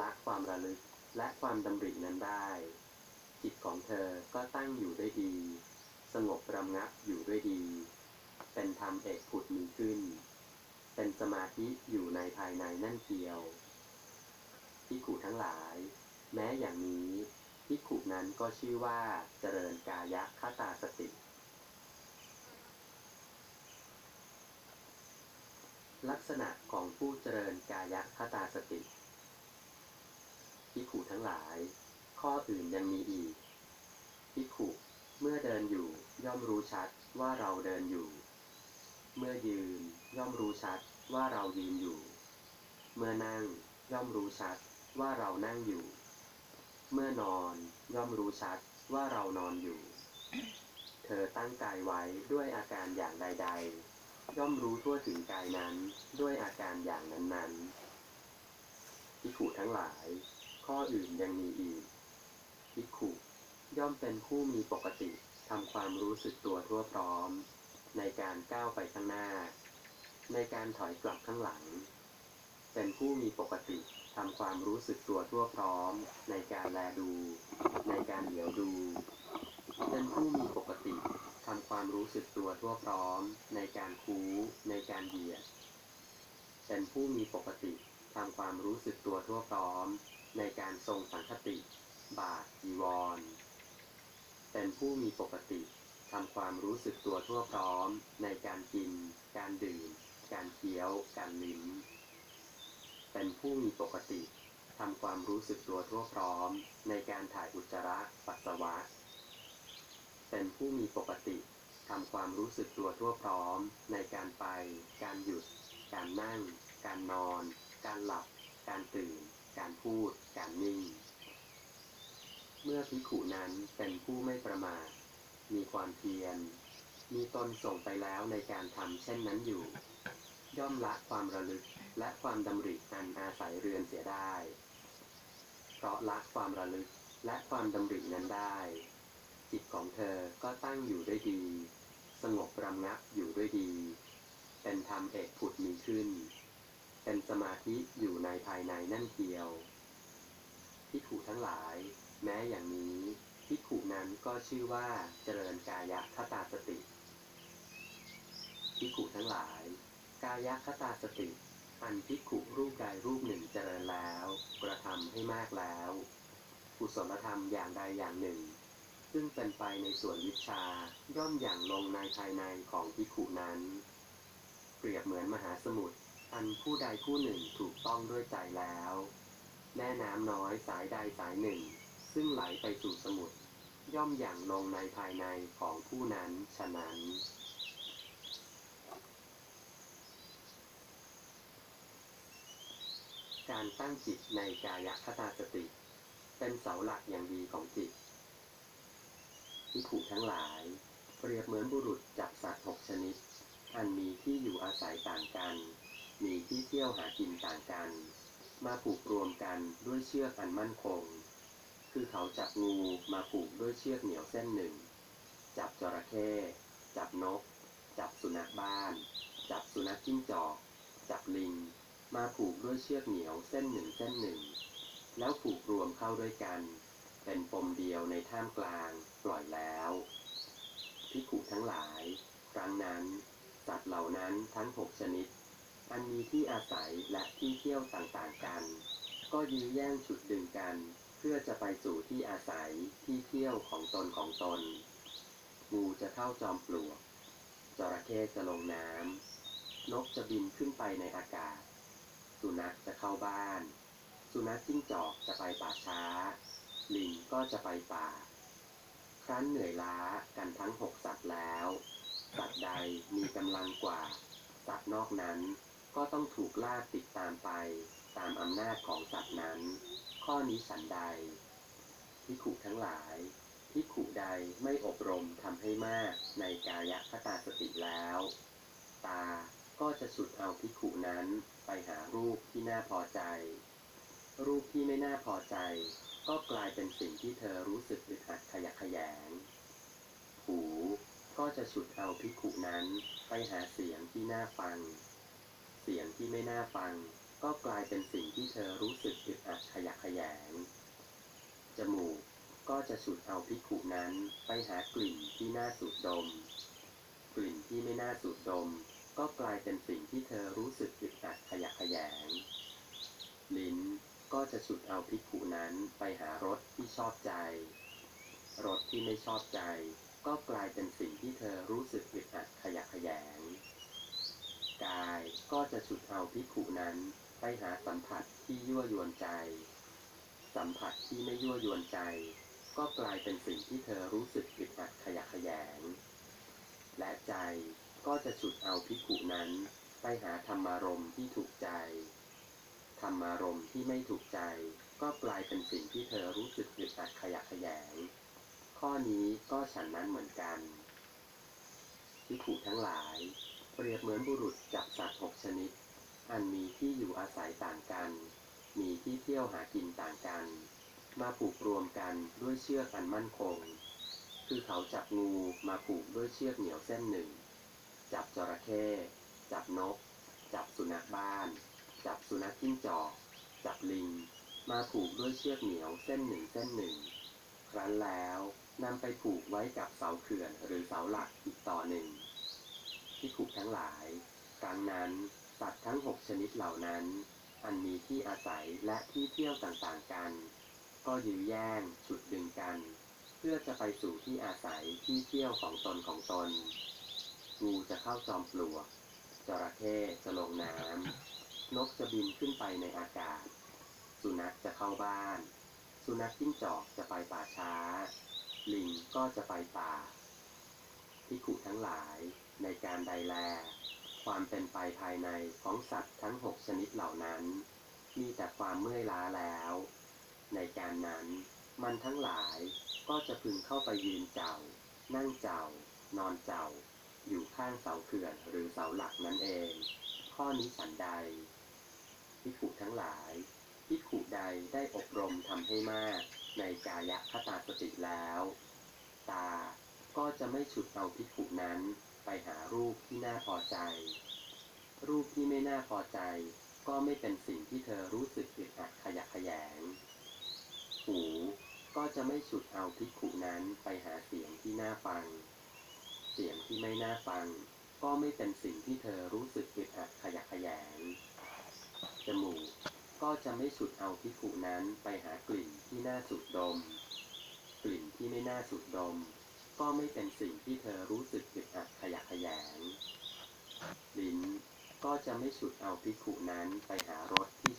ละความระลึกและความดำรินั้นได้ จิตของเธอก็ตั้งอยู่ด้วยดี สงบระงับอยู่ด้วยดี เป็นธรรมเอกผุดมีขึ้น เป็นสมาธิอยู่ในภายในนั่นเทียวพิขุทั้งหลาย แม้อย่างนี้พิขุนั้นก็ชื่อว่าเจริญกายคตาสติ ลักษณะของผู้เจริญกายคตาสติ หลาย ข้ออื่นยังมีอีกพิขุเมื่อเดินอยู่ย่อมรู้ชัดว่าเราเดินอยู่ เมื่อยืนย่อมรู้ชัดว่าเรายืนอยู่ เมื่อนั่งย่อมรู้ชัดว่าเรานั่งอยู่ เมื่อนอนย่อมรู้ชัดว่าเรานอนอยู่ เธอตั้งกายไว้ด้วยอาการอย่างใด ๆ ย่อมรู้ทั่วถึงกายนั้นด้วยอาการอย่างนั้นๆพิขุทั้งหลาย ข้ออื่นยังมีอีกพิขุย่อมเป็นผู้มีปกติทำความรู้สึกตัวทั่วพร้อม ในการก้าวไปข้างหน้า ในการถอยกลับข้างหลัง เป็นผู้มีปกติทำความรู้สึกตัวทั่วพร้อม ในการแลดู ในการเหลียวดู เป็นผู้มีปกติทำความรู้สึกตัวทั่วพร้อม ในการคูในการเหยียดเป็นผู้มีปกติทำความรู้สึกตัวทั่วพร้อม การทรงสังคติ บาทจีวร เป็นผู้มีปกติทำความรู้สึกตัวทั่วพร้อม ในการกิน การดื่ม การเคี้ยว การลิ้ม เป็นผู้มีปกติทำความรู้สึกตัวทั่วพร้อม ในการถ่ายอุจจาระปัสสาวะ เป็นผู้มีปกติทำความรู้สึกตัวทั่วพร้อม ในการไป การหยุด การนั่ง การนอน การหลับ การตื่น การพูด การนิ่ง เมื่อภิขุนั้นเป็นผู้ไม่ประมาท มีความเพียร มีตนส่งไปแล้วในการทำเช่นนั้นอยู่ ย่อมละความระลึกและความดำริอันอาศัยเรือนเสียได้ เพราะละความระลึกและความดำรินั้นได้ จิตของเธอก็ตั้งอยู่ด้วยดี สงบระงับอยู่ด้วยดี เป็นธรรมเอกผุดมีขึ้น เป็นสมาธิอยู่ในภายในนั่นเทียวพิขุทั้งหลาย แม้ อย่างนี้พิขุนั้นก็ชื่อว่าเจริญกายคตาสติพิขุทั้งหลาย กายคตาสติ อันพิขุรูปใดรูปหนึ่งเจริญแล้ว กระทำให้มากแล้วกุศลธรรมอย่างใดอย่างหนึ่ง ซึ่งเป็นไปในส่วนวิชาย่อมอย่างลงในภายในของพิขุนั้น เปรียบเหมือนมหาสมุทรอันผู้ใดผู้หนึ่งถูกต้องด้วยใจแล้ว แม่น้ำน้อยสายใดสายหนึ่ง ซึ่งไหลไปสู่สมุทรย่อมอย่างลงในภายในของผู้นั้นฉะนั้น การตั้งจิตในกายคตาสติ เป็นเสาหลักอย่างดีของจิตพิขุทั้งหลาย เปรียบเหมือนบุรุษจับสัตว์หกชนิด อันมีที่อยู่อาศัยต่างกัน มีที่เที่ยวหากินต่างกัน มาผูกรวมกันด้วยเชือกอันมั่นคง คือเขาจับงูมาผูกด้วยเชือกเหนียวเส้นหนึ่ง จับจระเข้ จับนก จับสุนัขบ้าน จับสุนัขจิ้งจอก จับลิง มาผูกด้วยเชือกเหนียวเส้นหนึ่งเส้นหนึ่ง แล้วผูกรวมเข้าด้วยกัน เป็นปมเดียวในท่ามกลางปล่อยแล้วพิขุทั้งหลาย ครั้งนั้นสัตว์เหล่านั้นทั้งหกชนิด อันมีที่อาศัยและที่เที่ยวต่างๆกัน ก็ยื้อแย่งฉุดดึงกัน พื่อจะไปสู่ที่อาศัยที่เที่ยวของตนของตน งูจะเข้าจอมปลวก จระเข้จะลงน้ำ นกจะบินขึ้นไปในอากาศ สุนัขจะเข้าบ้าน สุนัขจิ้งจอกจะไปป่าช้า ลิงก็จะไปป่า ครั้นเหนื่อยล้ากันทั้งหกสัตว์แล้ว สัตว์ใดมีกำลังกว่า สัตว์นอกนั้นก็ต้องถูกล่าติดตามไป ตามอำนาจของสัตว์นั้น ข้อนี้ฉันใดพิขุทั้งหลายพิขุใดไม่อบรมทำให้มากในกายคตาสติแล้ว ตาก็จะฉุดเอาพิขุนั้นไปหารูปที่น่าพอใจ รูปที่ไม่น่าพอใจ ก็กลายเป็นสิ่งที่เธอรู้สึกอึดอัดขยะแขยงหูก็จะฉุดเอาพิขุนั้นไปหาเสียงที่น่าฟัง เสียงที่ไม่น่าฟัง ก็กลายเป็นสิ่งที่เธอรู้สึกอึดอัดขยะแขยงจมูกก็จะฉุดเอาภิกขุนั้นไปหากลิ่นที่น่าสูดดม กลิ่นที่ไม่น่าสูดดม ก็กลายเป็นสิ่งที่เธอรู้สึกอึดอัดขยะแขยงลิ้นก็จะฉุดเอาภิกขุนั้นไปหารสที่ชอบใจ รสที่ไม่ชอบใจ ก็กลายเป็นสิ่งที่เธอรู้สึกอึดอัดขยะแขยงกายก็จะฉุดเอาภิขุนั้น ไปหาสัมผัสที่ยั่วยวนใจ สัมผัสที่ไม่ยั่วยวนใจ ก็กลายเป็นสิ่งที่เธอรู้สึกอึดอัดขยะแขยง และใจก็จะฉุดเอาภิกขุนั้น ไปหาธรรมารมณ์ที่ถูกใจ ธรรมารมณ์ที่ไม่ถูกใจ ก็กลายเป็นสิ่งที่เธอรู้สึกอึดอัดขยะแขยง ข้อนี้ก็ฉันนั้นเหมือนกันภิกขุทั้งหลาย เปรียบเหมือนบุรุษจับสัตว์หกชนิด อันมีที่อยู่อาศัยต่างกัน มีที่เที่ยวหากินต่างกัน มาผูกรวมกันด้วยเชือกอันมั่นคง คือเขาจับงูมาผูกด้วยเชือกเหนียวเส้นหนึ่ง จับจระเข้ จับนก จับสุนัขบ้าน จับสุนัขจิ้งจอก จับลิง มาผูกด้วยเชือกเหนียวเส้นหนึ่งเส้นหนึ่ง ครั้นแล้วนำไปผูกไว้กับเสาเขื่อนหรือเสาหลักอีกต่อหนึ่งที่ผูกทั้งหลายครั้งนั้น สัตว์ทั้งหกชนิดเหล่านั้น อันมีที่อาศัยและที่เที่ยวต่างๆกัน ก็ยื้อแย่งฉุดดึงกัน เพื่อจะไปสู่ที่อาศัยที่เที่ยวของตนของตน งูจะเข้าจอมปลวกจระเข้จะลงน้ำนกจะบินขึ้นไปในอากาศ สุนัขจะเข้าบ้าน สุนัขจิ้งจอกจะไปป่าช้า ลิงก็จะไปป่าพิขุทั้งหลายในการใดแล ความเป็นไปภายในของสัตว์ทั้งหกชนิดเหล่านั้น มีแต่ความเมื่อยล้าแล้ว ในการนั้น มันทั้งหลายก็จะพึงเข้าไปยืนเจ้า นั่งเจ้า นอนเจ้า อยู่ข้างเสาเขื่อนหรือเสาหลักนั่นเอง ข้อนี้ฉันใดพิขุทั้งหลายพิขุใดได้อบรมทำให้มากในกายคตาสติแล้ว ตาก็จะไม่ฉุดเอาพิขุนั้น ไปหารูปที่น่าพอใจ รูปที่ไม่น่าพอใจ ก็ไม่เป็นสิ่งที่เธอรู้สึกอึดอัดขยะแขยง หูก็จะไม่ฉุดเอาพิขุนั้นไปหาเสียงที่น่าฟัง เสียงที่ไม่น่าฟัง ก็ไม่เป็นสิ่งที่เธอรู้สึกอึดอัดขยะแขยง จมูกก็จะไม่ฉุดเอาพิขุนั้นไปหากลิ่นที่น่าสูดดม กลิ่นที่ไม่น่าสูดดม ก็ไม่เป็นสิ่งที่เธอรู้สึกอึดอัดขยะขยงลิ้นก็จะไม่ฉุดเอาพิขุนั้นไปหารสที่